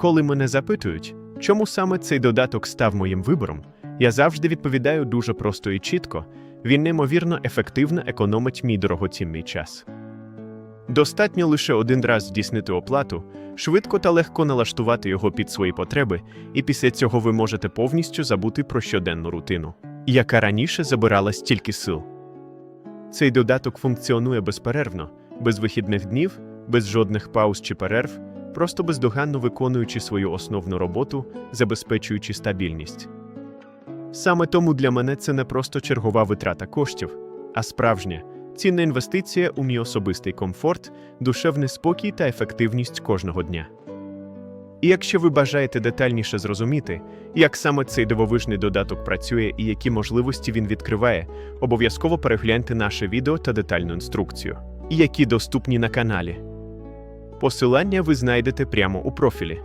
Коли мене запитують, чому саме цей додаток став моїм вибором, я завжди відповідаю дуже просто і чітко: він неймовірно ефективно економить мій дорогоцінний час. Достатньо лише один раз здійснити оплату, швидко та легко налаштувати його під свої потреби, і після цього ви можете повністю забути про щоденну рутину, яка раніше забирала стільки сил. Цей додаток функціонує безперервно, без вихідних днів, без жодних пауз чи перерв, просто бездоганно виконуючи свою основну роботу, забезпечуючи стабільність. Саме тому для мене це не просто чергова витрата коштів, а справжня, цінна інвестиція у мій особистий комфорт, душевний спокій та ефективність кожного дня. І якщо ви бажаєте детальніше зрозуміти, як саме цей дивовижний додаток працює і які можливості він відкриває, обов'язково перегляньте наше відео та детальну інструкцію, які доступні на каналі. Посилання ви знайдете прямо у профілі.